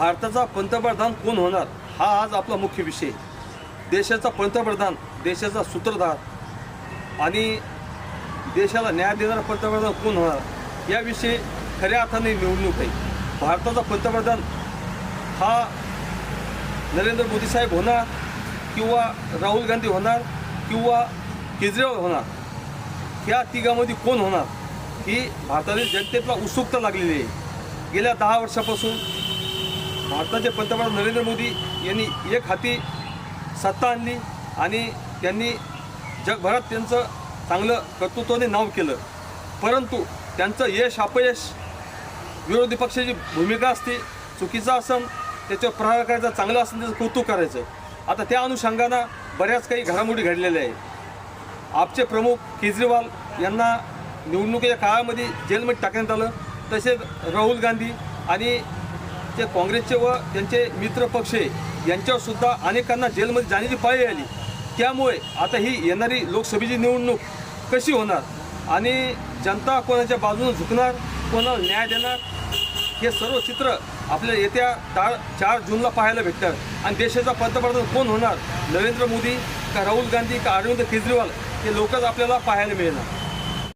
भारताचा पंतप्रधान कोण होणार हा आज आपला मुख्य विषय. देशाचा पंतप्रधान देशाचा सूत्रधार आणि देशाला न्याय देणारा पंतप्रधान कोण होणार याविषयी खऱ्या अर्थाने निवडणूक आहे. भारताचा पंतप्रधान हा नरेंद्र मोदी साहेब होणार किंवा राहुल गांधी होणार किंवा केजरीवाल होणार या तिघामध्ये कोण होणार ही भारतातील जनतेला उत्सुकता लागलेली आहे. गेल्या दहा वर्षापासून भारताचे पंतप्रधान नरेंद्र मोदी यांनी एक हाती सत्ता आणली आणि त्यांनी जगभरात त्यांचं चांगलं कर्तृत्वाने नाव केलं. परंतु त्यांचं यश अपयश विरोधी पक्षाची भूमिका असते चुकीचं असन त्याच्यावर प्रहार करायचा चांगलं असेल त्याचं कौतुक करायचं. आता त्या अनुषंगानं बऱ्याच काही घडामोडी घडलेल्या आहेत. आपचे प्रमुख केजरीवाल यांना निवडणुकीच्या काळामध्ये जेलमध्ये टाकण्यात आलं तसेच राहुल गांधी आणि जे काँग्रेसचे व त्यांचे मित्र पक्ष यांच्यावर सुद्धा अनेकांना जेलमध्ये जाण्याची पाळी आली. त्यामुळे आता ही येणारी लोकसभेची निवडणूक कशी होणार? आणि जनता कोणाच्या बाजूने झुकणार? कोणाला न्याय देणार? हे सर्व चित्र आपल्याला येत्या चार चार जूनला पाहायला भेटतात. आणि देशाचा पंतप्रधान कोण होणार? नरेंद्र मोदी का राहुल गांधी का अरविंद केजरीवाल? हे लोकच आपल्याला पाहायला मिळणार.